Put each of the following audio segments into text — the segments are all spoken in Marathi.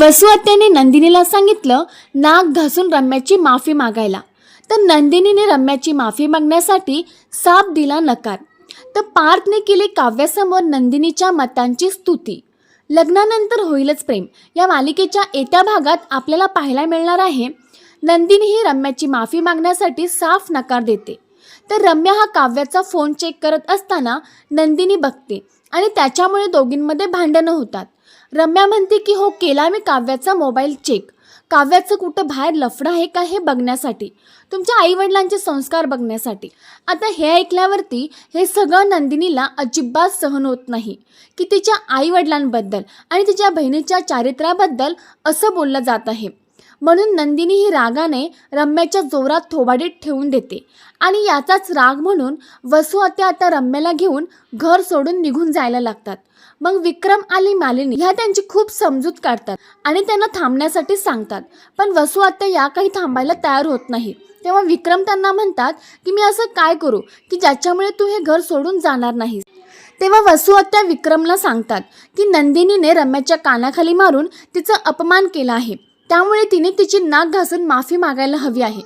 वसुआत्याने नंदिनीला सांगितलं नाक घासून रम्याची माफी मागायला. तर नंदिनीने रम्याची माफी मागण्यासाठी साप दिला नकार. तर पार्थने केली काव्यासमोर नंदिनीच्या मतांची स्तुती. लग्नानंतर होईलच प्रेम. या मालिकेच्या येत्या भागात आपल्याला पाहायला मिळणार आहे नंदिनी ही रम्याची माफी मागण्यासाठी साफ नकार देते. तर रम्या हा काव्याचा फोन चेक करत असताना नंदिनी बघते आणि त्याच्यामुळे दोघींमध्ये भांडणं होतात. रम्या म्हणते की हो केला मी काव्याचा मोबाईल चेक. काव्याचं कुठं बाहेर लफडं आहे का हे बघण्यासाठी. तुमच्या आईवडिलांचे संस्कार बघण्यासाठी. आता हे ऐकल्यावरती हे सगळं नंदिनीला अजिबात सहन होत नाही. की तिच्या आईवडिलांबद्दल आणि तिच्या बहिणीच्या चारित्र्याबद्दल असं बोललं जात आहे. म्हणून नंदिनी ही रागाने रम्याच्या जोरात थोबाडीत ठेवून देते. आणि याचाच राग म्हणून वसु आत्या आता रम्याला घेऊन घर सोडून निघून जायला लागतात. मग विक्रम आणि मालिनी ह्या त्यांची खूप समजूत काढतात आणि त्यांना थांबण्यासाठी सांगतात. पण वसू आत्या या काही थांबायला तयार होत नाही. तेव्हा विक्रम त्यांना म्हणतात की मी असं काय करू की ज्याच्यामुळे तू हे घर सोडून जाणार नाहीस? तेव्हा वसु आत्या विक्रमला सांगतात की नंदिनीने रम्याच्या कानाखाली मारून तिचा अपमान केला आहे. त्यामुळे तिने तिची नाक घासून माफी मागायला हवी आहे.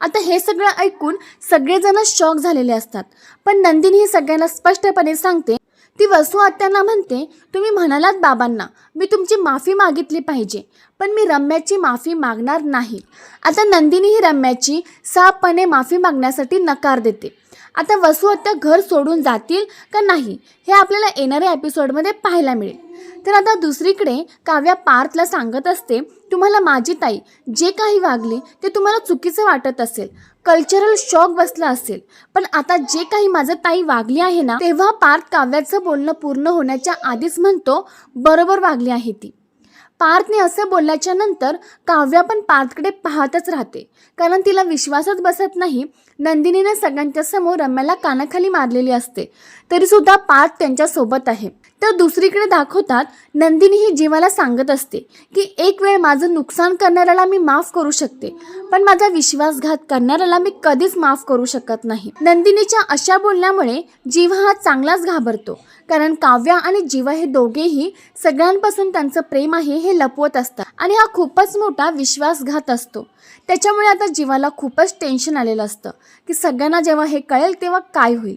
आता हे सगळं ऐकून सगळेजण शॉक झालेले असतात. पण नंदिनी ही सगळ्यांना स्पष्टपणे सांगते ती वसू आत्यांना म्हणते तुम्ही म्हणालात बाबांना मी तुमची माफी मागितली पाहिजे पण मी रम्याची माफी मागणार नाही. आता नंदिनी ही रम्याची साफपणे माफी मागण्यासाठी नकार देते. आता वसू आत्या घर सोडून जातील का नाही हे आपल्याला येणाऱ्या एपिसोडमध्ये पाहायला मिळेल. तर आता दुसरीकडे काव्या पार्थला सांगत असते तुम्हाला माझी ताई जे काही वागली ते तुम्हाला चुकीचं वाटत असेल. कल्चरल शॉक बसला असेल. पण आता जे काही माझं ताई वागली आहे ना तेव्हा पार्थ काव्याचं बोलणं पूर्ण होण्याच्या आधीच म्हणतो बरोबर वागली आहे ती. पार्थने असं बोलल्याच्या नंतर काव्या पण पार्थकडे पाहतच राहते. कारण तिला विश्वासच बसत नाही. नंदिनीने सगळ्यांच्या समोर रम्याला कानाखाली मारलेली असते. तरीसुद्धा पार्थ त्यांच्यासोबत आहे. तर दुसरीकडे दाखवतात नंदिनी ही जीवाला सांगत असते की एक वेळ माझं नुकसान करणाऱ्याला मी माफ करू शकते पण माझा विश्वासघात करणाऱ्याला मी कधीच माफ करू शकत नाही. नंदिनीच्या अशा बोलण्यामुळे जीव हा चांगलाच घाबरतो कारण काव्या आणि जीवा हे दोघेही सगळ्यांपासून त्यांचं प्रेम आहे हे लपवत असतात आणि हा खूपच मोठा विश्वासघात असतो. त्याच्यामुळे आता जीवाला खूपच टेन्शन आलेलं असतं की सगळ्यांना जेव्हा हे कळेल तेव्हा काय होईल?